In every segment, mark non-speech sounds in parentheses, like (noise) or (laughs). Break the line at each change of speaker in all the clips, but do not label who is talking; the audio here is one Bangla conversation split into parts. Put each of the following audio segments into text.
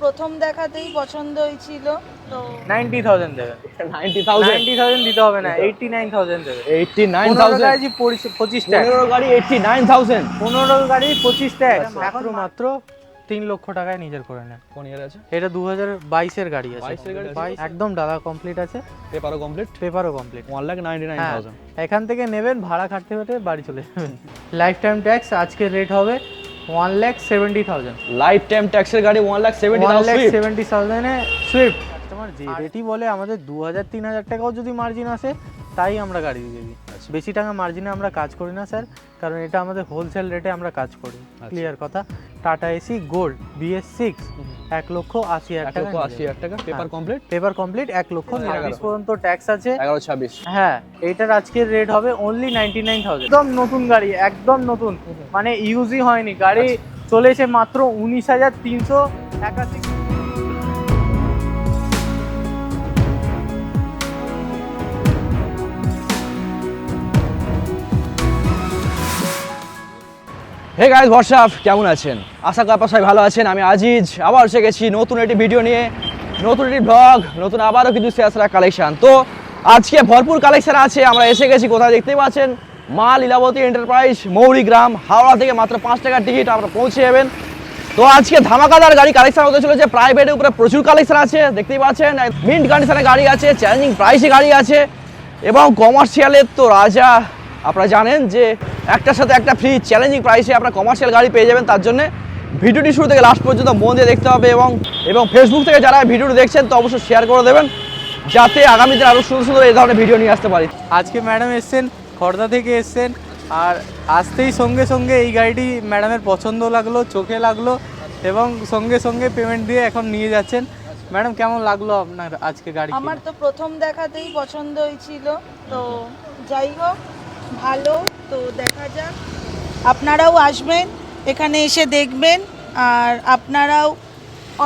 প্রথম দেখাতেই পছন্দ হয়েছিল তো
নাইনটি থাউজেন্ড দেবে।
Ninety thousand.
নাইনটি থাউজেন্ড দিতে হবে না এইটটি নাইন থাউজেন্ড দেবে।
এইটটি নাইন
পনেরো
থাউজেন্ড
গাড়ি পঁচিশ টাকা
পনেরো গাড়ি এইটটি নাইন থাউজেন্ড
পনেরো গাড়ি পঁচিশ টাকা
আচ্ছা।
মাত্র মাত্র তিন লক্ষ টাকায় নিজের করে নেন।
কোন ইয়ার আছে?
এটা দু হাজার বাইশের গাড়ি আছে।
22 এর গাড়ি আছে?
বাইশ একদম দাদা কমপ্লিট আছে।
পেপারও complete
পেপারও complete
one lakh ninety nine
হ্যাঁ
থাউজেন্ড
এখান থেকে নেবেন ভাড়া খাটতে খাটতে বাড়ি চলে যাবেন। লাইফ টাইম ট্যাক্স আজকে রেট হবে one lakh seventy thousand
life time ট্যাক্সের গাড়ি one lakh seventy
one lakh seventy থাউজেন্ডে Swift customer যে রেটই বলে আমাদের দু হাজার তিন হাজার টাকাও যদি মার্জিন আসে তাই আমরা গাড়ি দিয়ে
আচ্ছা।
বেশি টাকা মার্জিনে আমরা কাজ করি না স্যার কারণ এটা আমাদের হোলসেল রেটে আমরা কাজ করি।
আচ্ছা।
ক্লিয়ার কথা? Tata AC Gold BS six এক লক্ষ আশি হাজার টাকা।
আশি হাজার টাকা। পেপার কমপ্লিট
পেপার কমপ্লিট এক লক্ষ। নিরামিষ পর্যন্ত ট্যাক্স আছে।
এগারো ছাব্বিশ।
হ্যাঁ এটার আজকের রেট হবে অনলি নাইনটি নাইন থাউজেন্ড একদম নতুন গাড়ি একদম নতুন। মানে ইউজই হয়নি। গাড়ি চলেছে মাত্র উনিশ হাজার তিনশো একাশি
হে গাইজ হোয়াটসঅ্যাপ কেমন আছেন? আশা করি আপনারা সবাই ভালো আছেন। আমি আজিজ, আবার এসে গেছি নতুন একটি ভিডিও নিয়ে, নতুন একটি ব্লগ নতুন আবারও কিছু শেষরা কালেকশান তো আজকে ভরপুর কালেকশন আছে, আমরা এসে গেছি, কোথায় দেখতে পাচ্ছেন? মা লীলাবতী এন্টারপ্রাইজ মৌরিগ্রাম হাওড়া থেকে মাত্র পাঁচ টাকার টিকিট আপনারা পৌঁছে যাবেন। তো আজকে ধামাকাদার গাড়ি কালেকশন হতে চলেছে প্রাইভেটের উপরে প্রচুর কালেকশন আছে, দেখতেই পাচ্ছেন? মিন্ট কন্ডিশনের গাড়ি আছে চ্যালেঞ্জিং প্রাইসে গাড়ি আছে, এবং কমার্শিয়ালের তো রাজা। আপনারা জানেন যে একটার সাথে একটা ফ্রি চ্যালেঞ্জিং প্রাইসে আপনারা কমার্শিয়াল গাড়ি পেয়ে যাবেন তার জন্য ভিডিওটি শুরু থেকে লাস্ট পর্যন্ত মন দিয়ে দেখতে হবে এবং এবং ফেসবুক থেকে যারা ভিডিওটি দেখছেন তো অবশ্যই শেয়ার করে দেবেন যাতে আগামী দিন আরও সুন্দর সুন্দর এই ধরনের ভিডিও নিয়ে আসতে পারি।
আজকে ম্যাডাম এসছেন খর্দা থেকে এসছেন আর আসতেই সঙ্গে সঙ্গে এই গাড়িটি ম্যাডামের পছন্দ লাগল চোখে লাগল এবং সঙ্গে সঙ্গে পেমেন্ট দিয়ে এখন নিয়ে যাচ্ছেন। ম্যাডাম কেমন লাগল আপনার আজকে গাড়ি
আমার তো প্রথম দেখাতেই পছন্দ হয়েছিল তো যাই হোক ভালো, তো দেখা যাক। আপনারাও আসবেন, এখানে এসে দেখবেন, আর আপনারাও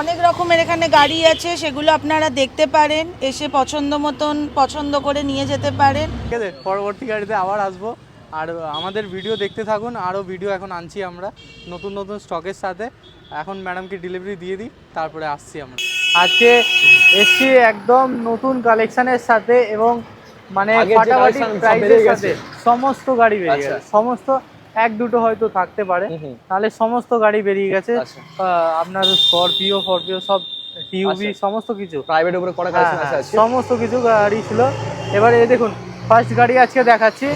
অনেক রকমের এখানে গাড়ি আছে, সেগুলো আপনারা দেখতে পারেন, এসে পছন্দ মতন, পছন্দ করে নিয়ে যেতে পারেন।
ঠিক আছে, পরবর্তী গাড়িতে আবার আসব। আর আমাদের ভিডিও দেখতে থাকুন আরও ভিডিও এখন আনছি আমরা, নতুন নতুন স্টকের সাথে। এখন ম্যাডামকে ডেলিভারি দিয়ে দিই, তারপরে আসছি আমরা। আজকে এসছি একদম নতুন কালেকশানের সাথে এবং মানে ফাটাফাটি প্রাইসের সাথে সমস্ত গাড়ি বেরিয়ে
আচ্ছা।
গেছে। সমস্ত এক দুটো হয়তো থাকতে পারে। তাহলে সমস্ত গাড়ি বেরিয়ে গেছে।
আচ্ছা।
আপনার স্করপিও ফরপিও সব টিউবি
আচ্ছা।
সমস্ত কিছু।
প্রাইভেটের উপরে করা
হ্যাঁ, হ্যাঁ, সমস্ত কিছু গাড়ি ছিল। এবারে এই দেখুন ফার্স্ট গাড়ি আজকে দেখাচ্ছি।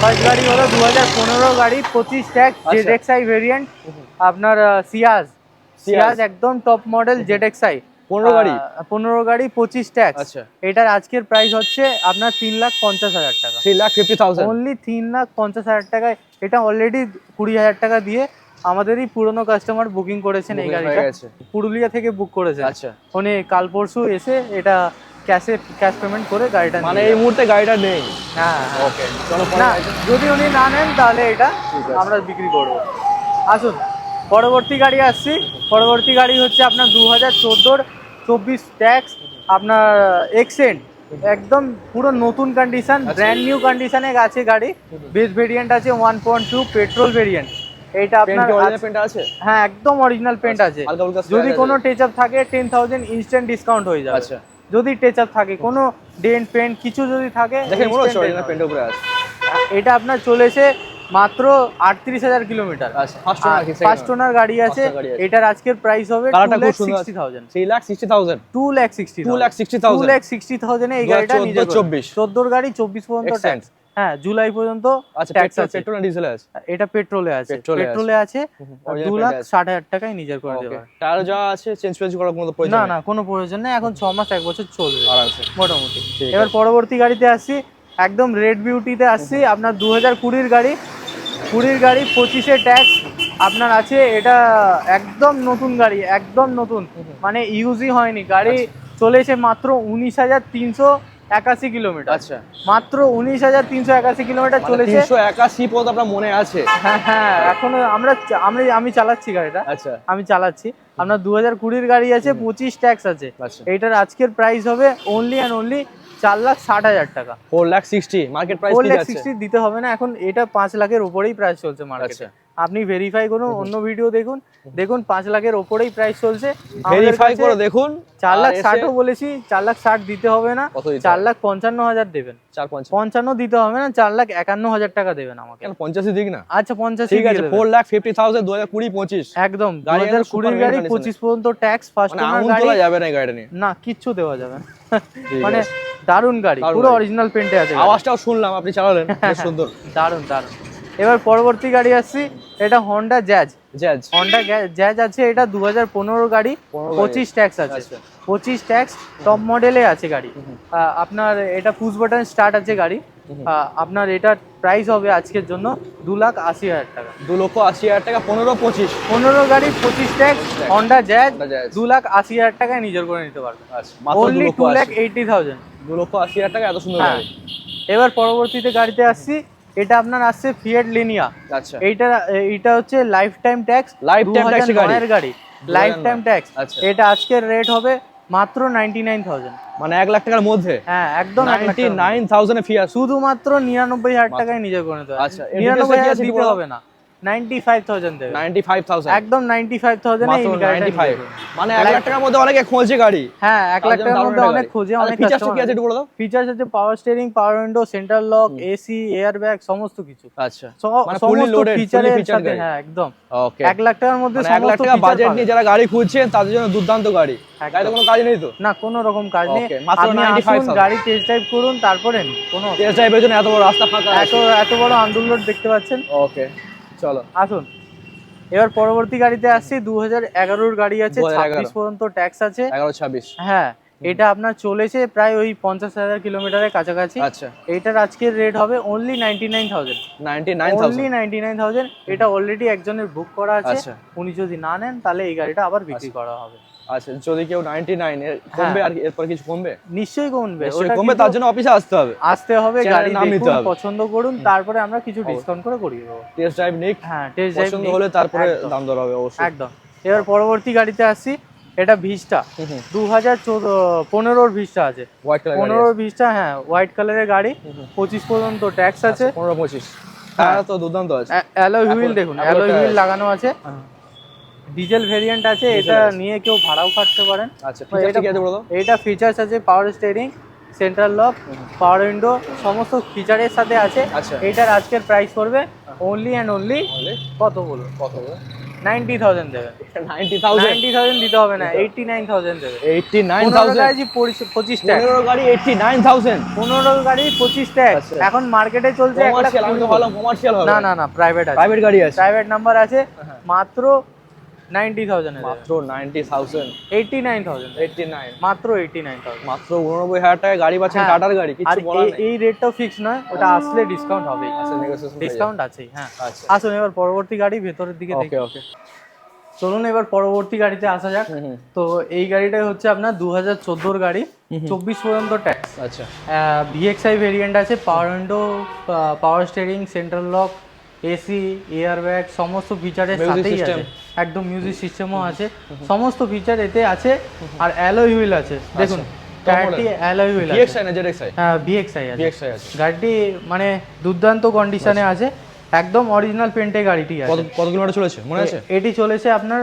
ফার্স্ট গাড়ি হলো দু হাজার পনেরো গাড়ি পঁচিশ ট্যাগ। জেড এক্সআই ভেরিয়েন্ট আপনার সিয়াজ সিয়াজ একদম টপ মডেল জেড এক্সআই
পনেরো গাড়ি?
পনেরো গাড়ি পঁচিশ ট্যাগ
আচ্ছা।
এটার আজকের প্রাইস হচ্ছে আপনার তিন লাখ পঞ্চাশ হাজার টাকা।
Three lakh fifty thousand
only তিন লাখ পঞ্চাশ হাজার টাকায়। এটা অলরেডি কুড়ি হাজার টাকা দিয়ে আমাদেরই পুরনো কাস্টমার বুকিং করেছেন এই গাড়িটা। পুরুলিয়া থেকে বুক করেছে
আচ্ছা।
উনি কাল পরশু এসে এটা ক্যাশে ক্যাশ পেমেন্ট করে গাড়িটা
মানে এই মুহূর্তে গাড়িটা নেই?
হ্যাঁ হ্যাঁ।
ওকে চলো
না যদি উনি না নেন তাহলে এটা আমরা বিক্রি করব। আসুন পরবর্তী গাড়ি আসছি। পরবর্তী গাড়ি হচ্ছে আপনার দু হাজার চোদ্দোর চব্বিশ ট্যাক্স আপনার এক্সেন্ট একদম পুরো নতুন কন্ডিশন ব্র্যান্ড নিউ কন্ডিশনে আছে গাড়ি। বেস ভেরিয়েন্ট আছে one point two petrol variant এইটা আপনার
পেন্ট আছে?
হ্যাঁ একদম অরিজিনাল পেন্ট আছে। যদি কোনো টেচ আপ থাকে টেন থাউজেন্ড ইনস্ট্যান্ট ডিসকাউন্ট হয়ে যাবে।
আচ্ছা।
যদি টেচ আপ থাকে কোনো ডেন্ট পেন্ট কিছু যদি থাকে। এটা আপনার চলেছে মাত্র আটত্রিশ হাজার কিলোমিটার।
আচ্ছা ফার্স্ট ওনার
ফার্স্ট ওনার গাড়ি আছে। এটার আজকের প্রাইস হবে টু
খুব
sixty thousand
three lakh sixty thousand
two sixty
two lakh sixty
two
thousand
lakh sixty thousand এই গাড়িটা নিজে
চব্বিশ।
চোদ্দোর গাড়ি চব্বিশ পর্যন্ত ট্যাক্স হ্যাঁ জুলাই পর্যন্ত
আচ্ছা
ট্যাক্স আছে।
পেট্রোল না ডিজেল আছে।
এটা পেট্রোলে আছে।
পেট্রোলে আছে।
দু লাখ ষাট হাজার টাকায় নিজের করে দেবে
টায়ার যা আছে চেঞ্জ ফেঞ্জ করার কোনো প্রয়োজন
না না কোনো প্রয়োজন নেই। এখন ছ মাস এক বছর চলবে।
আরামসে।
মোটামুটি। এবার পরবর্তী গাড়িতে আসছি একদম রেড বিউটিতে আসছি আপনার দু হাজার কুড়ির গাড়ি। কুড়ির গাড়ি পঁচিশে ট্যাক্স আপনার আছে এটা একদম নতুন গাড়ি একদম নতুন। মানে ইউজই হয়নি। গাড়ি চলেছে মাত্র উনিশ হাজার তিনশো একাশি কিলোমিটার
আচ্ছা।
মাত্র উনিশ হাজার তিনশো একাশি কিলোমিটার
মানে
চলেছে।
তিনশো একাশি পর্যন্ত আপনার মনে আছে?
হ্যাঁ হ্যাঁ এখন আমরা আমি আমি চালাচ্ছি গাড়িটা।
আচ্ছা।
আমি চালাচ্ছি। আপনার দু হাজার কুড়ির গাড়ি আছে পঁচিশ ট্যাক্স আছে।
আচ্ছা।
এইটার আজকের প্রাইস হবে অনলি অ্যান্ড অনলি চার লাখ ষাট হাজার টাকা।
Four lakh sixty market price
four lakh sixty দিতে হবে না এখন এটা পাঁচ লাখের উপরেই প্রাইস চলছে মার্কেটে
আচ্ছা।
আপনি ভেরিফাই করুন অন্য ভিডিও দেখুন দেখুন পাঁচ লাখের ওপরেই প্রাইস চলছে।
ভেরিফাই করে দেখুন
চার লাখ ষাটও বলেছি চার লাখ ষাট দিতে হবে না চার লাখ পঞ্চান্ন হাজার দেবেন। পঞ্চান্ন। দিতে হবে না চার লাখ একান্ন হাজার টাকা দেবেন আমাকে।
পঞ্চাশই দিক না?
আচ্ছা পঞ্চাশ
ঠিক আছে ফোর লাখ ফিফটি থাউজেন্ড দু হাজার কুড়ি পঁচিশ।
একদম দু হাজার কুড়ির গাড়ি পঁচিশ পর্যন্ত ট্যাক্স ফার্স্ট
মানে
গাড়ি।
তোলা যাবে না নিয়ে।
না কিচ্ছু দেওয়া যাবে মানে দারুণ গাড়ি পুরো অরিজিনাল পেন্টে আছে
আওয়াজটাও শুনলাম আপনি চালালেন (laughs) সুন্দর।
দারুণ দারুণ। এবার পরবর্তী গাড়ি আসছি এটা Honda Jazz
Jazz
Honda Jazz আছে এটা দু হাজার পনেরো গাড়ি। পঁচিশ ট্যাক্স আছে।
আচ্ছা।
পঁচিশ ট্যাক্স টপ মডেলে আছে গাড়ি। আপনার এটা পুশ বাটন স্টার্ট আছে গাড়ি। আপনার এটার প্রাইস হবে আজকের জন্য দু লাখ আশি হাজার টাকা।
দু লক্ষ আশি হাজার টাকা পনেরো পঁচিশ।
পনেরো গাড়ি পঁচিশ ট্যাক্স হন্ডা জ্যাজ দু লাখ আশি হাজার টাকায় নিজের করে নিতে পারবে
মাত্র দু
only two lakh eighty thousand
দু লক্ষ আশি হাজার টাকা এত সুন্দর
হ্যাঁ।
গাড়ি।
এবার পরবর্তীতে গাড়িতে আসছি এটা আপনার আসছে ফিয়েট লিনিয়া
আচ্ছা।
এইটা এইটা হচ্ছে life time tax
Lifetime tax এর গাড়ি।
Life time tax. এটা আজকের রেট হবে মাত্র নাইনটি নাইন থাউজেন্ড
মানে এক লাখ টাকার মধ্যে?
হ্যাঁ একদম
নাইনটি নাইন থাউজেন্ড ফি আছে
শুধুমাত্র নিরানব্বই হাজার টাকায় নিজে করে
আচ্ছা,
নিরানব্বই হাজার দিতে হবে না। দেবে। একদম
মানে লাখ টাকার মধ্যে অনেকে খোঁজে গাড়ি।
হ্যাঁ লাখ টাকার মধ্যে অনেক খোঁজে
আচ্ছা,
অনেক
features কি আছে একটু বলে দাও
ফিচার্স হচ্ছে power steering power window central lock AC air bag সমস্ত কিছু।
আচ্ছা। মানে
সাথে হ্যাঁ একদম।
ওকে
লাখ টাকার মধ্যে
মানে লাখ টাকা বাজেট নিয়ে যারা গাড়ি খুঁজছেন তাদের জন্য দুর্দান্ত গাড়ি। গাড়িতে কোনো কাজ নেই তো?
না কোনো রকম কাজ নেই।
মাত্র 95,000
গাড়ি টেস্ট ড্রাইভ করুন তারপরে কোনো
টেস্ট ড্রাইভের জন্য এত বড় রাস্তা ফাঁকা
এত এত বড় আন্দোলন রোড দেখতে পাচ্ছেন।
ওকে চলো
আসুন। এবার পরবর্তী গাড়িতে আসছি দু হাজার এগারোর গাড়ি আছে ছাব্বিশ পর্যন্ত ট্যাক্স আছে।
এগারো ছাব্বিশ।
হ্যাঁ এটা আপনার চলেছে প্রায় ওই পঞ্চাশ হাজার কিলোমিটারের কাছাকাছি।
আচ্ছা।
এইটার আজকের রেট হবে only ninety nine thousand
ninety nine
only ninety nine thousand এটা অলরেডি একজনের বুক করা আছে।
আচ্ছা।
উনি যদি না নেন তাহলে এই গাড়িটা আবার বিক্রি করা হবে।
আচ্ছা যদি কেউ নাইনটি নাইন কমবে আর এরপর কিছু কমবে?
নিশ্চয়ই কমবে ওটা
কমবে তার জন্য অফিসে আসতে হবে।
আসতে হবে গাড়ি
নাম নিতে হবে।
পছন্দ করুন তারপরে আমরা কিছু ডিসকাউন্ট করে করিয়ে দেবো।
টেস্ট ড্রাইভ নিক
হ্যাঁ টেস্ট ড্রাইভ
পছন্দ হলে তারপরে দাম দর হবে অবশ্যই।
একদম। এবার পরবর্তী গাড়িতে আসছি এটা ভিস্টা দু হাজার পনেরোর ভিস্টা আছে। পনেরোর ভিস্টা হ্যাঁ হোয়াইট কালারের গাড়ি পঁচিশ পর্যন্ত ট্যাক্স আছে।
পনেরো পঁচিশ। হ্যাঁ তো দুর্দান্ত আছে।
অ্যালয় হুইল দেখুন অ্যালয় হুইল লাগানো আছে। ডিজেল ভেরিয়েন্ট আছে এটা নিয়ে কেউ ভাড়াও কাটতে পারেন।
আচ্ছা
এটা-
বলো
ফিচার্স আছে power steering central lock power window সমস্ত ফিচারের সাথে আছে।
আচ্ছা।
এটার আজকের প্রাইস পড়বে অনলি অ্যান্ড অনলি কত বলুন
কত
নাইনটি থাউজেন্ড দেবে।
নাইনটি থাউজেন্ড
দিতে হবে না এইটটি নাইন থাউজেন্ড দেবে।
এইটটি নাইন থাউজেন্ড
গাড়ি পঁচিশ ট্যাক্স
পনেরো গাড়ি এইটটি নাইন থাউজেন্ড
পনেরো গাড়ি পঁচিশ
আচ্ছা।
এখন মার্কেটে চলছে
কমার্শিয়াল
না না না প্রাইভেট আছে।
প্রাইভেট গাড়ি আছে।
প্রাইভেট নাম্বার আছে মাত্র নাইনটি থাউজেন্ড
মাত্র ninety thousand.
Eighty nine thousand.
Eighty nine.
মাত্র এইটটি নাইন থাউজেন্ড।
মাত্র উননব্বই হাজার টাকায় গাড়ি পাচ্ছেন
হ্যাঁ।
টাটার গাড়ি কিছু বলার
এই- এই রেটটাও ফিক্স নয় ওটা আসলে ডিসকাউন্ট আছেই হ্যাঁ।
আচ্ছা।
আসুন এবার পরবর্তী গাড়ি ভেতরের দিকে দেখি।
ওকে ওকে
চলুন এবার পরবর্তী গাড়িতে আসা যাক। তো এই গাড়িটাই হচ্ছে আপনার দু হাজার চোদ্দোর গাড়ি চব্বিশ পর্যন্ত ট্যাক্স
আচ্ছা।
ভিএক্সআই ভেরিয়েন্ট আছে power window power steering central lock AC air bag সমস্ত ফিচারের
এর
সাথেই আছে। একদম মিউজিক সিস্টেমও আছে। সমস্ত ফিচার এতে আছে আর অ্যালয় হুইল আছে। দেখুন টায়ারটি অ্যালয় হুইল আছে।
ভিএক্সআই না জেডএক্সআই
হ্যাঁ ভিএক্সআই আছে।
ভিএক্সআই আছে।
গাড়িটি মানে দুর্দান্ত কন্ডিশনে আছে। একদম অরিজিনাল পেন্টে গাড়িটি আছে।
কত কিলোমিটার চলেছে? মনে আছে?
এটি চলেছে আপনার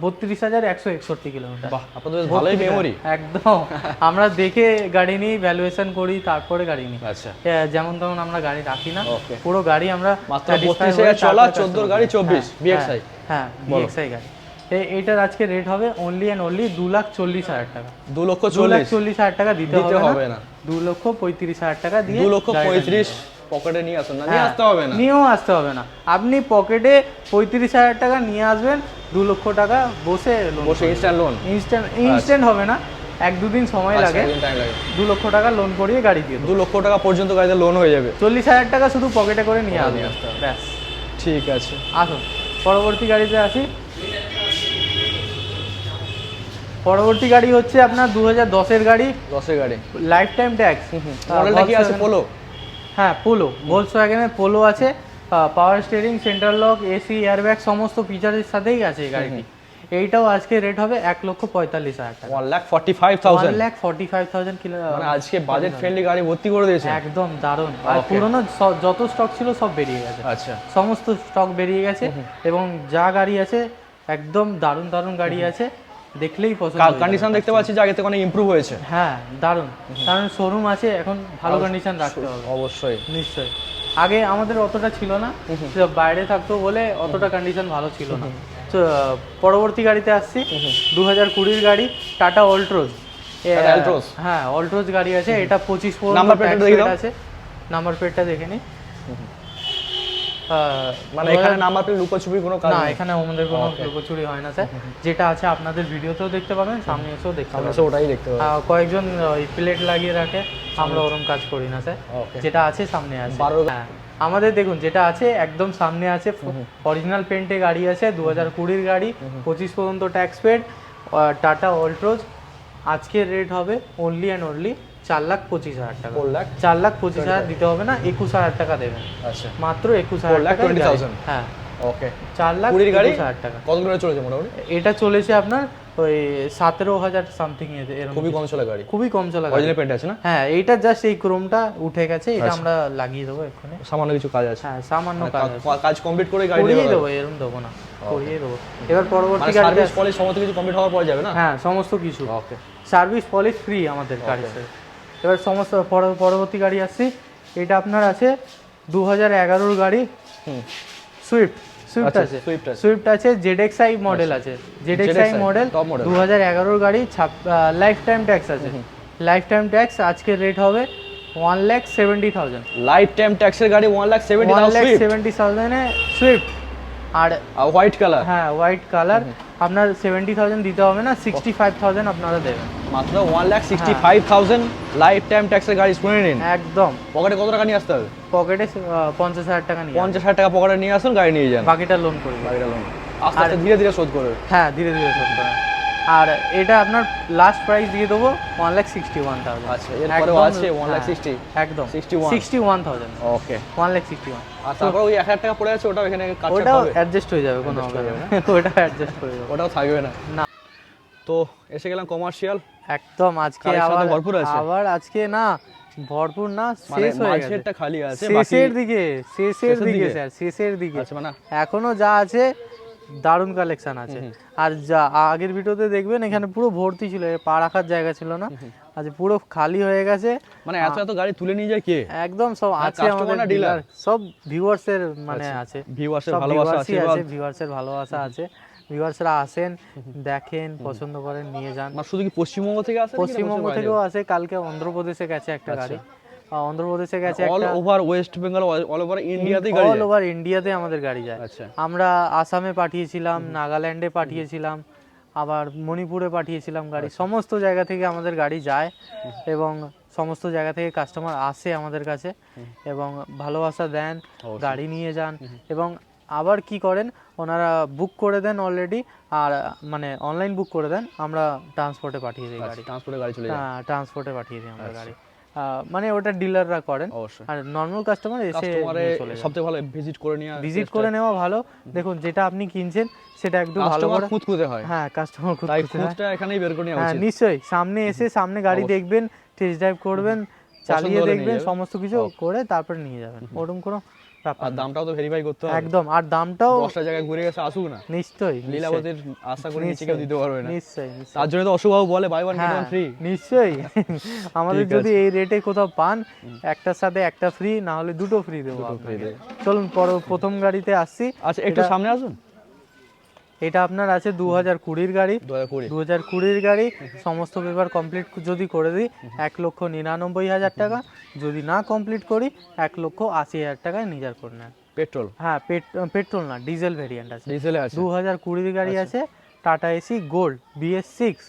বত্রিশ হাজার একশো একষট্টি কিলোমিটার
বাহ আপনাদের ভালোই মেমোরি (laughs)
একদম। আমরা দেখে গাড়ি নিই ভ্যালুয়েশন করি তারপরে গাড়ি নিই।
আচ্ছা।
যেমন তেমন আমরা গাড়ি রাখি না। পুরো গাড়ি আমরা
মাত্র
satisfy
32
হয়ে
হাজার চলা, 14 গাড়ি 24
হ্যাঁ,
VXI
হ্যাঁ ভিএক্সআই গাড়ি। এ- এটার আজকে রেট হবে অনলি অ্যান্ড অনলি দু লাখ চল্লিশ হাজার টাকা।
দু লক্ষ চল্লিশ।
চল্লিশ হাজার টাকা দিতে হবে না। দু লক্ষ পঁয়ত্রিশ হাজার টাকা দিয়ে
দু লক্ষ পঁয়ত্রিশ। পকেটে নিয়ে আসুন না। নিয়ে
হ্যাঁ,
আসতে হবে না।
নিয়েও আসতে হবে না। আপনি পকেটে পঁয়ত্রিশ হাজার টাকা নিয়ে আসবেন দু লক্ষ টাকা বসে
বসে ইনস্ট্যান্ট লোন
ইনস্ট্যান্ট ইনস্ট্যান্ট হবে না। এক দুদিন সময় লাগে। দু লক্ষ টাকা লোন করিয়ে গাড়ি দিয়ে
দু লক্ষ টাকা পর্যন্ত গাড়িতে লোন হয়ে যাবে।
চল্লিশ হাজার টাকা শুধু পকেটে করে নিয়ে আসবে। ব্যাস।
ঠিক আছে।
আসুন। পরবর্তী গাড়িতে আসি। পরবর্তী গাড়ি হচ্ছে আপনার দু হাজার দশের গাড়ি।
দশের গাড়ি।
লাইফ টাইম ট্যাক্স
মডেলটা কি আছে? পোলো
হ্যাঁ পোলো ভোলস ওয়াগনের পোলো আছে power steering central lock AC airbag সমস্ত ফিচারের সাথেই আছে এই গাড়িটি। এইটাও আজকে রেট হবে এক লক্ষ পঁয়তাল্লিশ হাজার টাকা।
One lakh forty five thousand
lakh forty five thousand kilo
মানে আজকে বাজেট ফ্রেন্ডলি গাড়ি ভর্তি করে দিয়েছে।
একদম দারুণ। আর পুরোনো যত স্টক ছিল সব বেরিয়ে গেছে।
আচ্ছা।
সমস্ত স্টক বেরিয়ে গেছে এবং যা গাড়ি আছে একদম দারুণ দারুণ গাড়ি আছে। দেখলেই পছন্দ
কন্ডিশন দেখতে পাচ্ছি যে আগে থেকে অনেক ইমপ্রুভ হয়েছে।
হ্যাঁ দারুণ। কারণ শোরুম আছে এখন ভালো কন্ডিশন রাখতে হবে।
অবশ্যই।
নিশ্চয়ই। আগে আমাদের অতটা ছিল না। বাইরে থাকতো বলে অতটা কন্ডিশন ভালো ছিল না। তো পরবর্তী গাড়িতে আসছি। দু হাজার কুড়ির গাড়ি টাটা অল্ট্রোজ
Altroz?
হ্যাঁ অল্ট্রোজ গাড়ি আছে। এটা পঁচিশ
Number plate টা
আছে। নাম্বার প্লেটটা দেখে নি। আহ,
মানে এখানে নাম্বার প্লেট লুকোছুপি কোনো কাজ
না এখানে আমাদের কোনো লুকোচুরি হয় না স্যার। যেটা আছে আপনাদের ভিডিওতেও দেখতে পাবেন সামনে এসেও দেখতে পাবেন।
সে ওটাই দেখতে পাবো
আহ, কয়েকজন প্লেট লাগিয়ে রাখে আমরা ওরকম কাজ করি না স্যার। যেটা আছে সামনে আছে। হ্যাঁ। আমাদের দেখুন যেটা আছে একদম সামনে আছে অরিজিনাল পেন্টে গাড়ি আছে দু হাজার কুড়ির গাড়ি পঁচিশ পর্যন্ত ট্যাক্স পেড টাটা অল্ট্রোজ আজকের রেট হবে অনলি অ্যান্ড অনলি চার লাখ পঁচিশ হাজার টাকা।
ফোর লাখ
চার লাখ পঁচিশ হাজার দিতে হবে না একুশ হাজার টাকা দেবেন
আচ্ছা।
মাত্র একুশ হাজার
lakh
টাকা
20,000
হ্যাঁ।
ওকে
চার লাখ
কুড়ির গাড়ি?
হাজার টাকা।
কত করে চলেছে মোটামুটি?
এটা চলেছে আপনার ওই সতেরো হাজার সামথিং
খুবই কম চলে গাড়ি।
খুবই কম চলা গাড়ি।
পেন্ট আছে না?
হ্যাঁ এইটা জাস্ট এই ক্রোমটা উঠে গেছে এটা
আচ্ছা।
আমরা লাগিয়ে দেবো এক্ষুনি।
সামান্য কিছু কাজ আছে।
হ্যাঁ সামান্য
মানে
কাজ আছে।
কাজ কমপ্লিট করে গাড়ি
করিয়ে
দেবে
এরকম দেবো না। করিয়ে দেবো। এবার পরবর্তী গাড়িতে
সার্ভিস পলিশ সমস্ত কিছু কমপ্লিট হওয়ার পর যাবে না?
হ্যাঁ সমস্ত কিছু।
ওকে
সার্ভিস পলিশ ফ্রি আমাদের গাড়িতে। এবার সমস্ত পর- পরবর্তী গাড়ি আসছি। এটা আপনার আছে দু হাজার এগারোর গাড়ি। সুইফট সুইফট
আচ্ছা,
আছে। সুইফট আছে। জেড এক্স আই মডেল আছে। জেড এক্স আই মডেল দু হাজার এগারোর গাড়ি লাইফ টাইম ট্যাক্স আছে। লাইফ টাইম ট্যাক্স আজকের রেট হবে one lakh seventy thousand
life time ট্যাক্সের গাড়ি one lakh seventy
one
thousand
seventy থাউজেন্ডে Swift আর
হোয়াইট কালার
হ্যাঁ হোয়াইট কালার আপনার সেভেন্টি থাউজেন্ড দিতে হবে না সিক্সটি ফাইভ থাউজেন্ড আপনারা দেবেন।
মাত্র one lakh sixty five thousand life time ট্যাক্সের গাড়ি শুনে নিন।
একদম।
পকেটে কত টাকা নিয়ে আসতে হবে?
পকেটে পঞ্চাশ হাজার টাকা নিয়ে
পঞ্চাশ হাজার টাকা পকেটে নিয়ে আসুন গাড়ি নিয়ে যান।
বাকিটা লোন করবে
বাকিটা লোন আস্তে আস্তে ধীরে ধীরে শোধ করবে
হ্যাঁ ধীরে ধীরে শোধ করেন। আর এটা আপনার লাস্ট প্রাইস দিয়ে দেবো one lakh sixty one thousand
আচ্ছা এরপরেও আছে ওয়ান লাখ সিক্সটি
একদম।
61
sixty one thousand
okay
one lakh sixty one
আর তারপর ওই এক হাজার টাকা পড়ে আছে ওটাও এখানে
ওটাও অ্যাডজাস্ট হয়ে যাবে কোনো ওটা অ্যাডজাস্ট করে দেবো
ওটাও থাকবে না?
না।
তো এসে গেলাম কমার্শিয়াল
একদম আজকে আবার
ভরপুর আছে।
আবার আজকে না ভরপুর না
মানে
শেষ হয়ে গেছে।
খালি আছে
শেষের দিকে শেষের দিকে? স্যার শেষের দিকে।
আছে মানে
এখনও যা আছে দারুণ কালেকশন আছে। আর যা আগের ভিডিওতে দেখবেন এখানে পুরো ভর্তি ছিল পা রাখার জায়গা ছিল না। আজ পুরো খালি হয়ে গেছে।
মানে এত এত গাড়ি তুলে নিয়ে যায় কে?
একদম সব আছে আমাদের ডিলার সব ভিউয়ার্স এর মানে আছে।
ভিউয়ার্সের ভালোবাসা
আছে ভিউয়ার্স এর ভালোবাসা আছে। ভিউয়ার্সরা আসেন দেখেন পছন্দ করেন নিয়ে যান।
মানে শুধু কি পশ্চিমবঙ্গ থেকে আসে
পশ্চিমবঙ্গ থেকেও আছে কালকে অন্ধ্রপ্রদেশে গেছে একটা গাড়ি। আহ, অন্ধ্রপ্রদেশে গেছে
all over West Bengal all over ইন্ডিয়াতেই গাড়ি
অল ওভার ইন্ডিয়াতে আমাদের গাড়ি যায়।
আচ্ছা।
আমরা আসামে পাঠিয়েছিলাম নাগাল্যান্ডে পাঠিয়েছিলাম আবার মণিপুরে পাঠিয়েছিলাম গাড়ি।
আচ্ছা।
সমস্ত জায়গা থেকে আমাদের গাড়ি যায় এবং সমস্ত জায়গা থেকে কাস্টমার আসে আমাদের কাছে এবং ভালোবাসা দেন গাড়ি নিয়ে যান এবং আবার কি করেন ওনারা বুক করে দেন অলরেডি আর মানে অনলাইন বুক করে দেন আমরা ট্রান্সপোর্টে পাঠিয়ে দিই গাড়ি।
ট্রান্সপোর্টে গাড়ি চলে যায়।
হ্যাঁ ট্রান্সপোর্টে পাঠিয়ে দিই আমরা গাড়ি। আহ, মানে ওটা ডিলাররা করেন। আর নর্মাল কাস্টমার এসে
সবচেয়ে ভালো ভিজিট করে নিয়ে
ভিজিট করে নেওয়া ভালো। দেখুন যেটা আপনি কিনছেন সেটা একদম ভালো করে
খুঁতখুঁতে হয়।
হ্যাঁ কাস্টমার খুঁতখুঁতে হয়।
এখানেই বের করে নেওয়া
হ্যাঁ
উচিত।
নিশ্চয়ই। সামনে এসে সামনে গাড়ি দেখবেন টেস্ট ড্রাইভ করবেন চালিয়ে দেখবেন সমস্ত কিছু করে তারপরে নিয়ে যাবেন। ওরকম কোনো
আর দামটাও তো ভেরিফাই করতে হবে।
একদম আর দামটাও
দশটা জায়গায় ঘুরে গেছে আসুক না।
নিশ্চয়ই
লীলাবতীর আশা করে নিচে কেউ দিতে পারবে না।
নিশ্চয়ই
তার জন্য তো অশুভ বলে buy one get one free
নিশ্চয়ই। (laughs) আমাদের যদি এই রেটে কোথাও পান একটার সাথে একটা ফ্রি না হলে দুটো ফ্রি দেবো চলুন পর- প্রথম গাড়িতে আসছি
আচ্ছা একটু সামনে আসুন।
এটা আপনার আছে দু হাজার কুড়ির গাড়ি
দু হাজার
কুড়ির গাড়ি সমস্ত পেপার কমপ্লিট যদি করে দিই এক লক্ষ নিরানব্বই হাজার টাকা। যদি না কমপ্লিট করি এক লক্ষ আশি হাজার টাকায় নিজের করে নেন।
পেট্রোল?
হ্যাঁ পেট্রোল না ডিজেল ভেরিয়েন্ট আছে।
ডিজেলে আছে।
দু হাজার কুড়ির গাড়ি আছে Tata AC Gold BS six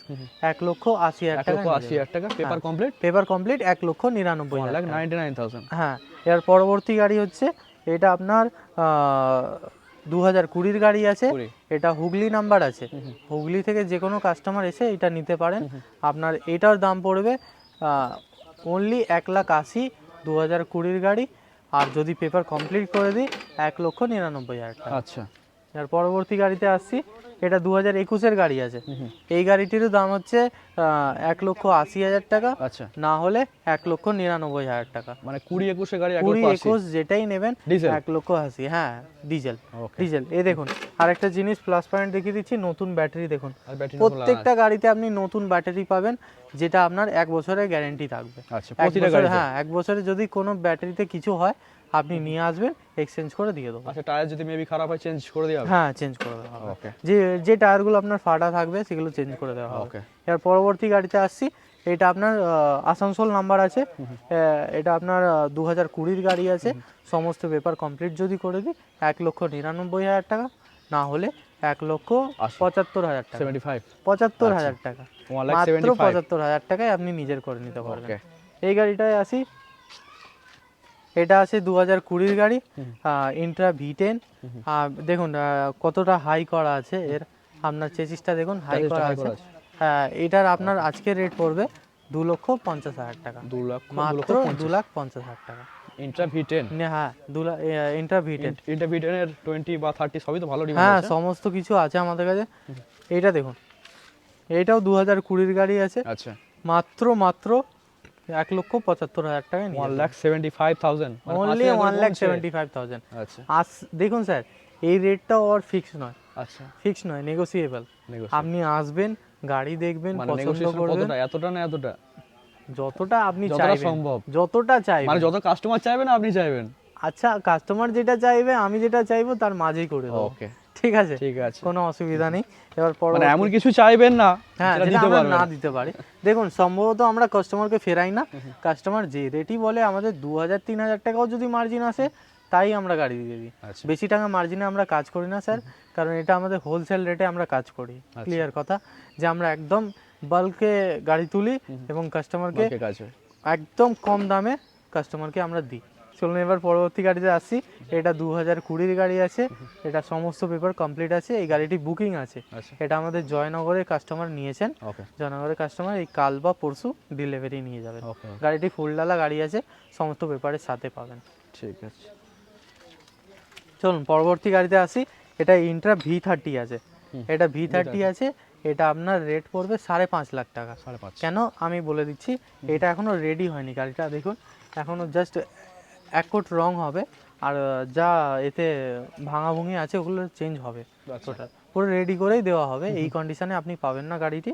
এক লক্ষ আশি হাজার টাকা
আশি হাজার টাকা পেপার কমপ্লিট
পেপার কমপ্লিট এক লক্ষ নিরানব্বই হাজার
নাইনটি নাইন থাউজেন্ড
হ্যাঁ এর পরবর্তী গাড়ি হচ্ছে এটা আপনার দু হাজার কুড়ির গাড়ি আছে এটা হুগলি নাম্বার আছে। হুগলি থেকে যে কোনো কাস্টমার এসে এটা নিতে পারেন। আপনার এটার দাম পড়বে অনলি এক লাখ আশি দু হাজার কুড়ির গাড়ি। আর যদি পেপার কমপ্লিট করে দিই এক লক্ষ নিরানব্বই হাজার টাকা।
আচ্ছা।
এর পরবর্তী গাড়িতে আসছি এটা দু হাজার একুশের গাড়ি আছে। এই গাড়িটিরও দাম হচ্ছে এক লক্ষ আশি হাজার টাকা।
আচ্ছা।
না হলে এক লক্ষ নিরানব্বই হাজার টাকা।
মানে কুড়ি একুশে গাড়ি
কুড়ি একুশ যেটাই নেবেন
ডিজেল?
এক লক্ষ আশি হ্যাঁ ডিজেল. ডিজেল। এই দেখুন আরেকটা জিনিস প্লাস পয়েন্ট দেখিয়ে দিচ্ছি নতুন ব্যাটারি দেখুন। প্রত্যেকটা গাড়িতে আপনি নতুন ব্যাটারি পাবেন যেটা আপনার এক বছরের গ্যারেন্টি থাকবে।
আচ্ছা
হ্যাঁ এক বছরে যদি কোনো ব্যাটারিতে কিছু হয় আপনি নিয়ে আসবেন এক্সচেঞ্জ করে দিয়ে দেবো।
আচ্ছা টায়ার যদি মেবি খারাপ হয় চেঞ্জ করে দেওয়া
হ্যাঁ চেঞ্জ করে দেওয়া হবে।
ওকে
যে যে টায়ারগুলো আপনার ফাটা থাকবে সেগুলো চেঞ্জ করে দেওয়া হবে।
ওকে
এর পরবর্তী গাড়িতে আসছি এটা আপনার আসানসোল নাম্বার আছে। এটা আপনার দু হাজার কুড়ির গাড়ি আছে। সমস্ত পেপার কমপ্লিট যদি করে দিই এক লক্ষ নিরানব্বই হাজার টাকা। না হলে এক লক্ষ
আশি।
পঁচাত্তর হাজার টাকা। পঁচাত্তর হাজার টাকা। মাত্র পঁচাত্তর হাজার টাকায় আপনি নিজের করে নিতে পারবেন। এই গাড়িটায় আসি এটা আছে দু হাজার কুড়ির গাড়ি ইন্ট্রা ভি টেন দেখুন কতটা হাই করা আছে এর। আপনার চেসিসটা দেখুন হাই করা আছে। হ্যাঁ এটার আপনার আজকের রেট পড়বে দু লক্ষ পঞ্চাশ হাজার টাকা।
দু লাখ
মাত্র দু লাখ পঞ্চাশ হাজার টাকা।
ইন্ট্রা ভি টেন
হ্যাঁ দু lakh intra V ten
intra V টেনের টোয়েন্টি বা থার্টি সবই তো ভালো
হ্যাঁ সমস্ত কিছু আছে আমাদের কাছে। এইটা দেখুন এইটাও দু হাজার কুড়ির গাড়ি আছে।
আচ্ছা।
মাত্র মাত্র এক লক্ষ পঁচাত্তর হাজার টাকায়
one lakh seventy five thousand
only one lakh seventy five thousand
আচ্ছা।
আস দেখুন স্যার এই রেটটাও আর ফিক্স নয়।
আচ্ছা।
ফিক্স নয় নেগোসিয়েবল আপনি আসবেন গাড়ি দেখবেন
মানে
পছন্দ করবেন।
এতটা না এতটা?
যতটা আপনি চাইবেন।
সম্ভব।
যতটা চাইবেন।
মানে যত কাস্টমার চাইবেন আপনি চাইবেন।
আচ্ছা কাস্টমার যেটা চাইবে আমি যেটা চাইব তার মাঝেই করে দেবো।
ওকে
ঠিক আছে?
ঠিক আছে।
কোনো অসুবিধা নেই। এবার পর
মানে এমন কিছু চাইবেন না
হ্যাঁ
যেটা
যেটা
দিতে পারবেন।
না দিতে পারি। দেখুন সম্ভবত আমরা কাস্টমারকে ফেরাই না। কাস্টমার যে রেটই বলে আমাদের দু হাজার তিন হাজার টাকাও যদি মার্জিন আসে তাই আমরা গাড়ি দিয়ে দিই।
আচ্ছা।
বেশি টাকা মার্জিনে আমরা কাজ করি না স্যার। কারণ এটা আমাদের হোলসেল রেটে আমরা কাজ করি।
আচ্ছা।
ক্লিয়ার কথা? যে আমরা একদম বাল্কে গাড়ি তুলি এবং কাস্টমারকে। একদম কম দামে কাস্টমারকে আমরা দিই। চলুন এবার পরবর্তী গাড়িতে আসি। এটা দু হাজার কুড়ির গাড়ি আছে। এটা সমস্ত পেপার কমপ্লিট আছে। এই গাড়িটি বুকিং আছে।
আচ্ছা।
এটা আমাদের জয়নগরের কাস্টমার নিয়েছেন। জয়নগরের কাস্টমার এই কাল বা পরশু ডেলিভারি নিয়ে যাবেন। গাড়িটি ফুলডালা গাড়ি আছে। সমস্ত পেপারের সাথে পাবেন।
ঠিক আছে।
চলুন পরবর্তী গাড়িতে আসি। এটা ইন্ট্রা ভি থার্টি আছে। এটা ভি থার্টি আছে। এটা আপনার রেট পড়বে সাড়ে পাঁচ লাখ টাকা।
সাড়ে পাঁচ।
কেন? আমি বলে দিচ্ছি এটা এখনও রেডি হয়নি গাড়িটা দেখুন। এখনও জাস্ট এক কোট রং হবে। আর যা এতে ভাঙাভুঙি আছে ওগুলো চেঞ্জ হবে
আচ্ছা।
টোটাল পুরো রেডি করেই দেওয়া হবে। এই কন্ডিশনে আপনি পাবেন না গাড়িটি।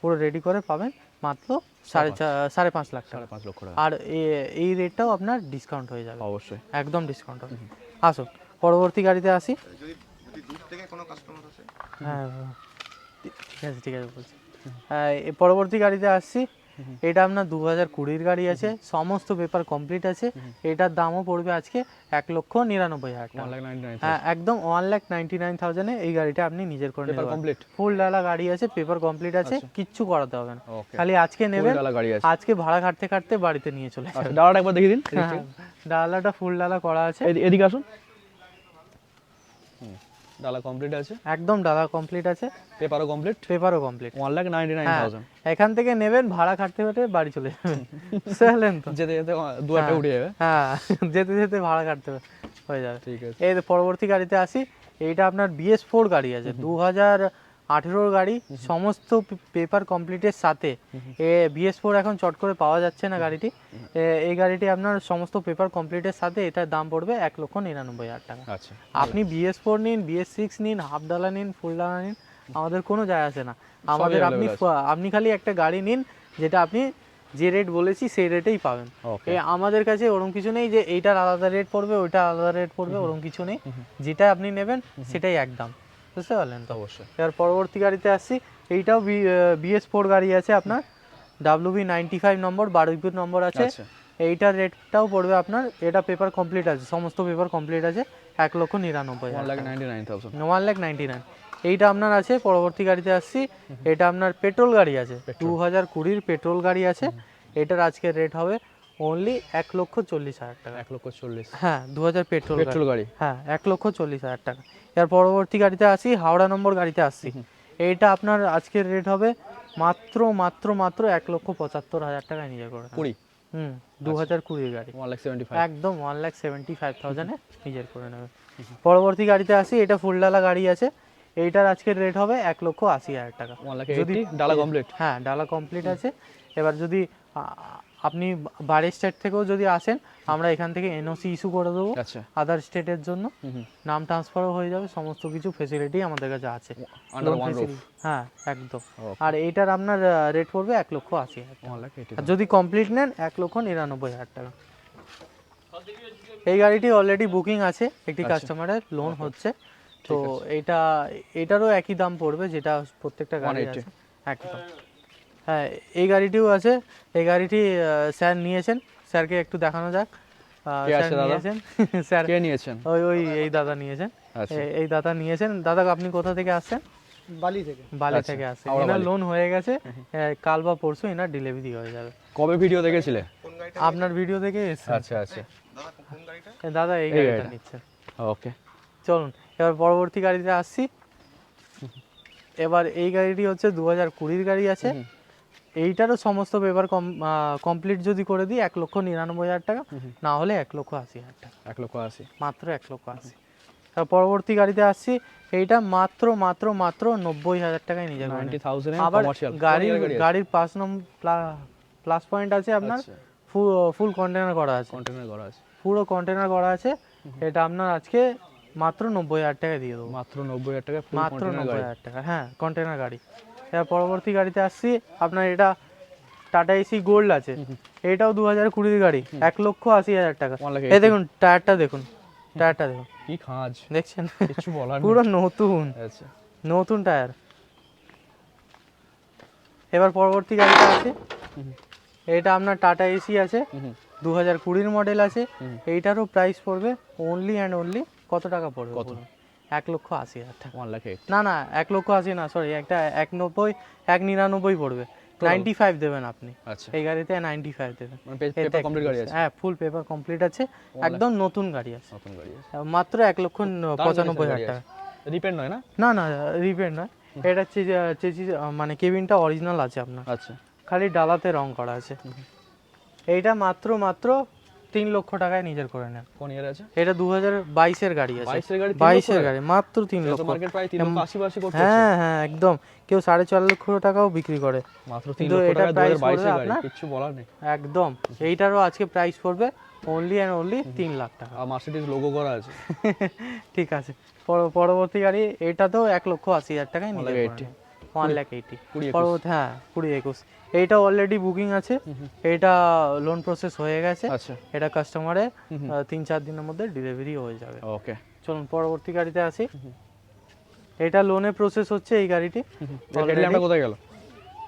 পুরো রেডি করে পাবেন মাত্র সাড়ে চা- সাড়ে পাঁচ লাখ টাকা।
সাড়ে পাঁচ লক্ষ টাকা।
আর এ- এই রেটটাও আপনার ডিসকাউন্ট হয়ে যাবে।
অবশ্যই।
একদম ডিসকাউন্ট হবে। আসুন পরবর্তী গাড়িতে আসি।
যদি যদি দূর থেকে কোনো কাস্টমার আসে?
হ্যাঁ হ্যাঁ। ঠিক আছে ঠিক আছে বলছি। হ্যাঁ, পরবর্তী গাড়িতে আসছি। এটা আপনার দু হাজার কুড়ির গাড়ি আছে সমস্ত পেপার কমপ্লিট আছে। এটার দামও পড়বে আজকে এক লক্ষ নিরানব্বই হাজার হ্যাঁ একদম ওয়ান লাখ নাইনটি নাইন থাউজেন্ডে এই গাড়িটা আপনি নিজের করে নেবেন।
কমপ্লিট
ফুল ডালা গাড়ি আছে পেপার কমপ্লিট আছে কিচ্ছু করাতে হবে না। খালি আজকে নেবেন আজকে ভাড়া কাটতে কাটতে বাড়িতে নিয়ে চলে
আচ্ছা ডালাটা একবার দেখিয়ে দিন।
হ্যাঁ, ডালাটা ফুল ডালা করা আছে।
এদি- এদিকে আসুন। হুম, ডালা কমপ্লিট আছে?
একদম ডালা কমপ্লিট আছে।
পেপারও complete
পেপারও complete
one lakh ninety nine
হ্যাঁ
থাউজেন্ড
এখান থেকে নেবেন ভাড়া কাটতে খাটতে বাড়ি চলে যাবেন। (laughs) বুঝলেন তো?
যেতে যেতে দু একটা উঠে যাবে।
হ্যাঁ (laughs) যেতে যেতে ভাড়া কাটতে হয়ে যাবে।
ঠিক আছে।
এই পরবর্তী গাড়িতে আসি এইটা আপনার বিএস ফোর গাড়ি আছে দু হাজার আঠেরোর গাড়ি সমস্ত পেপার কমপ্লিটের সাথে। এ বিএস ফোর এখন চট করে পাওয়া যাচ্ছে না গাড়িটি। এই গাড়িটি আপনার সমস্ত পেপার কমপ্লিটের সাথে এটার দাম পড়বে এক লক্ষ নিরানব্বই হাজার টাকা।
আচ্ছা।
আপনি বিএস ফোর নিন বিএস সিক্স নিন হাফ ডালা নিন ফুল ডালা নিন আমাদের কোনো যায় আসে না। আমাদের আপনি আপনি খালি একটা গাড়ি নিন যেটা আপনি যে রেট বলেছি সেই রেটেই পাবেন। আমাদের কাছে ওরকম কিছু নেই যে এইটার আলাদা রেট পড়বে ওইটা আলাদা রেট পড়বে ওরকম কিছু নেই। যেটা আপনি নেবেন সেটাই একদম। বুঝতে পারলেন তো?
অবশ্যই
এবার পরবর্তী গাড়িতে আসছি। এইটাও বিএস ফোর গাড়ি আছে আপনার। ডাব্লিউ বি নাইনটি ফাইভ নম্বর বারুইপুর নম্বর আছে।
আচ্ছা।
এইটার রেটটাও পড়বে আপনার। এটা পেপার কমপ্লিট আছে সমস্ত পেপার কমপ্লিট আছে। এক লক্ষ নিরানব্বই
ওয়ান লাখ নাইনটি নাইন
এইটা আপনার আছে পরবর্তী গাড়িতে আসছি। এটা আপনার পেট্রোল গাড়ি আছে। দু হাজার কুড়ির পেট্রোল গাড়ি আছে। এটার আজকের রেট হবে অনলি এক লক্ষ চল্লিশ হাজার টাকা।
এক লক্ষ চল্লিশ।
হ্যাঁ দু হাজার পেট্রোল
পেট্রোল গাড়ি।
হ্যাঁ এক লক্ষ চল্লিশ হাজার টাকা। এর পরবর্তী গাড়িতে আসি হাওড়া নম্বর গাড়িতে আসছি এইটা আপনার আজকের রেট হবে মাত্র মাত্র মাত্র এক লক্ষ পঁচাত্তর হাজার টাকায় নিজে করে
কুড়ি?
হুম দু হাজার কুড়ির গাড়ি।
ওয়ান লাখ সেভেন্টি ফাইভ
একদম ওয়ান লাখ সেভেন্টি ফাইভ থাউজেন্ডে নিজের করে নেবে। পরবর্তী গাড়িতে আসি এটা ফুলডালা গাড়ি আছে। এইটার আজকের রেট হবে এক লক্ষ আশি হাজার টাকা।
লাখ ডালা কমপ্লিট
হ্যাঁ ডালা কমপ্লিট আছে। এবার যদি আপনি বাইরের স্টেট থেকেও যদি আসেন আমরা এখান থেকে এনওসি ইস্যু করে দেবো
আচ্ছা।
আদার স্টেটের জন্য। নাম ট্রান্সফারও হয়ে যাবে সমস্ত কিছু ফেসিলিটি আমাদের কাছে আছে। হ্যাঁ একদম। আর এইটার আপনার রেট পড়বে এক লক্ষ আশি হাজার যদি কমপ্লিট নেন এক লক্ষ নিরানব্বই হাজার টাকা। এই গাড়িটি অলরেডি বুকিং আছে একটি
আচ্ছা।
কাস্টমারের লোন হচ্ছে। তো এটা এটারও একই দাম পড়বে যেটা প্রত্যেকটা গাড়ি আছে। একদম। হ্যাঁ এই গাড়িটিও আছে। এই গাড়িটি স্যার নিয়েছেন। স্যারকে একটু দেখানো যাক। স্যার নিয়েছেন। (laughs) স্যার
কে নিয়েছেন?
ওই ওই এই দাদা নিয়েছেন।
আচ্ছা।
এই দাদা নিয়েছেন। দাদা আপনি কোথা থেকে আসছেন?
বালি থেকে।
বালি
আচ্ছা,
থেকে
হাওড়া
এনার লোন হয়ে গেছে। কাল বা পরশু এনার ডেলিভারি হয়ে যাবে।
কবে ভিডিও দেখেছিলে?
আপনার ভিডিও দেখে
আচ্ছা আচ্ছা।
দাদা কোন গাড়িটা
এ, দাদা এই গাড়িটা। নিচ্ছেন
ওকে।
চলুন এবার পরবর্তী গাড়িতে আসছি। এবার এই গাড়িটি হচ্ছে দু হাজার কুড়ির গাড়ি আছে। এইটারও সমস্ত পেপার কমপ্লিট যদি করে দিই এক লক্ষ নিরানব্বই হাজার টাকা না হলে এক লক্ষ আশি হাজার টাকা।
এক লক্ষ আশি।
মাত্র এক লক্ষ আশি। তার পরবর্তী গাড়িতে আসছি এইটা মাত্র মাত্র মাত্র নব্বই হাজার টাকায়
নিয়ে থাউজেন্ড
আবার গাড়ির গাড়ির পাঁচ নম্বর প্লাস পয়েন্ট আছে আপনার।
আচ্ছা।
ফুল ফুল কন্টেনার করা আছে।
কন্টেনার করা আছে।
পুরো কন্টেনার করা আছে। এটা আপনার আজকে মাত্র নব্বই হাজার টাকা দিয়ে দেবো।
মাত্র নব্বই হাজার টাকা
মাত্র নব্বই হাজার টাকা হ্যাঁ কন্টেনার গাড়ি। এবার পরবর্তী গাড়িতে আসছি। আপনার এটা টাটা এসি গোল্ড আছে। এটাও দু হাজার কুড়ির গাড়ি। এক লক্ষ আশি হাজার টাকা। এই দেখুন টায়ারটা দেখুন। টায়ারটা দেখুন।
কি খাঁজ।
দেখছেন?
কিছু বলার
পুরো নতুন।
আচ্ছা।
নতুন টায়ার। এবার পরবর্তী গাড়িটা আছে এটা আপনার টাটা এসি আছে। দু হাজার কুড়ির মডেল আছে। এইটারও প্রাইস পড়বে অনলি অ্যান্ড অনলি কত টাকা পড়বে
কত?
এক লক্ষ আশি হাজার টাকা।
ওয়ান লাখ
না না এক লক্ষ আশি না সরি একটা এক নব্বই এক নিরানব্বই পড়বে। নাইনটি ফাইভ দেবেন আপনি।
আচ্ছা।
এই গাড়িতে নাইনটি ফাইভ দেবেন।
মানে
হ্যাঁ ফুল পেপার কমপ্লিট আছে। একদম নতুন গাড়ি আছে।
নতুন গাড়ি
মাত্র এক লক্ষ পঁচানব্বই হাজার টাকা।
নয় না?
না না রিপেয়ার নয়। এটা চেঁচি মানে কেবিনটা অরিজিনাল আছে আপনার।
আচ্ছা।
খালি ডালাতে রং করা আছে। এইটা মাত্র মাত্র তিন লক্ষ টাকায় নিজের করে নেন।
কোন ইয়ার আছে?
এটা দু হাজার বাইশের গাড়ি আছে।
22 এর গাড়ি
বাইশের গাড়ি মাত্র তিন লক্ষ। হ্যাঁ হ্যাঁ একদম। কেউ সাড়ে চার লক্ষ টাকাও বিক্রি করে।
মাত্র তিন লক্ষ টাকা
আপনার-
কিচ্ছু বলার নেই।
একদম। এইটারও আজকে প্রাইস পড়বে অনলি অ্যান্ড অনলি তিন লাখ টাকা।
আর মার্সিডিজ লোগো করা আছে। (laughs)
ঠিক আছে। পরবর্তী গাড়ি এটাতেও এক লক্ষ আশি হাজার টাকায় নিয়ে
lakh
ওয়ান লাখ এইটি পরবর্তী হ্যাঁ কুড়ি একুশ। এইটা অলরেডি বুকিং আছে। এটা লোন প্রসেস হয়ে গেছে।
আচ্ছা।
এটা কাস্টমারের তিন চার দিনের মধ্যে ডেলিভারি হয়ে যাবে।
ওকে
চলুন পরবর্তী গাড়িতে আসি। এটা লোনে প্রসেস হচ্ছে এই গাড়িটি।
আমরা কোথায় গেল?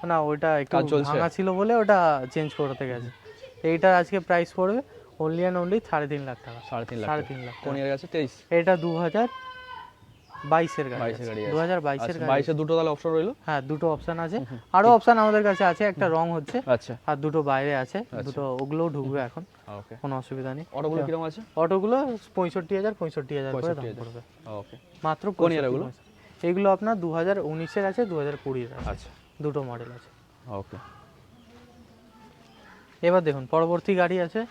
না ওইটা একটু? ভাঙা ছিল বলে ওটা চেঞ্জ করতে গেছে। এইটার আজকে প্রাইস পড়বে অনলি অ্যান্ড অনলি সাড়ে তিন লাখ টাকা।
সাড়ে তিন লাখ
সাড়ে। তিন লাখ
কোন ইয়ার আছে? তেইশ।
এটা দু হাজার বাইশের গাড়ি
বাইশের গাড়ি
দু হাজার বাইশের
আচ্ছা
গাড়ি
বাইশের দুটো তাহলে অপশন রইল?
হ্যাঁ দুটো অপশন আছে। আরও অপশন আমাদের কাছে আছে একটা রং হচ্ছে
আচ্ছা।
আর দুটো বাইরে আছে। দুটো ওগুলোও ঢুকবে এখন।
ওকে।
কোনো অসুবিধা নেই।
অটোগুলো কীরকম আছে?
অটোগুলো পঁয়ষট্টি হাজার পঁয়ষট্টি হাজার করে দাম পড়বে।
ওকে।
মাত্র
কোন এগুলো?
এগুলো আপনার দু হাজার উনিশের আছে দু হাজার কুড়ির আছে।
আচ্ছা।
দুটো মডেল আছে।
ওকে।
এবার দেখুন পরবর্তী গাড়ি আছে।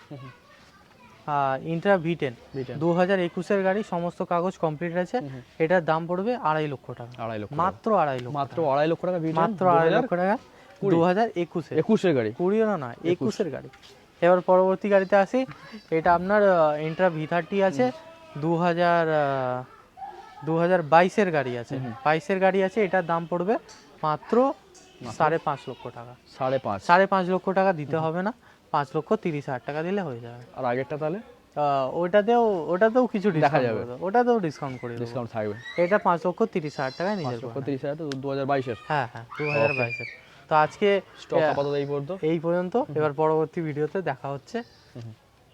ইন্ট্রা ভি টেন দু হাজার একুশের গাড়ি সমস্ত কাগজ কমপ্লিট আছে। এটার দাম পড়বে আড়াই লক্ষ টাকা।
আড়াই লক্ষ
মাত্র আড়াই লক্ষ
মাত্র আড়াই লক্ষ টাকা
মাত্র আড়াই লক্ষ টাকা। দু হাজার একুশে
একুশের। গাড়ি?
কুড়িও না একুশের গাড়ি। এবার পরবর্তী গাড়িতে আসি। এটা আপনার ইন্ট্রা ভি থার্টি আছে। দু হাজার দু হাজার বাইশের গাড়ি আছে। বাইশের গাড়ি আছে এটার দাম পড়বে মাত্র সাড়ে পাঁচ লক্ষ টাকা।
সাড়ে পাঁচ।
সাড়ে পাঁচ লক্ষ টাকা দিতে হবে না। পাঁচ লক্ষ তিরিশ হাজার টাকা দিলে হয়ে যাবে।
আর আগেরটা তাহলে?
ওটাতেও ওটাতেও কিছু
দেখা যাবে।
যাবে ওটাতেও ডিসকাউন্ট করে
ডিসকাউন্ট থাকবে।
এটা পাঁচ লক্ষ তিরিশ হাজার টাকায় নিজের
লক্ষ তিরিশ হাজার তো দু হাজার বাইশের।
হ্যাঁ হ্যাঁ দু হাজার বাইশের। তো আজকে
স্টক আপাতত এই পর্যন্ত।
এই পর্যন্ত। এবার পরবর্তী ভিডিওতে দেখা হচ্ছে।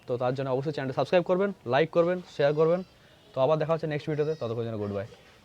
তো তার জন্য অবশ্যই চ্যানেলটা সাবস্ক্রাইব করবেন লাইক করবেন শেয়ার করবেন। তো আবার দেখা হচ্ছে নেক্সট ভিডিওতে ততক্ষণ জন্য গুড বাই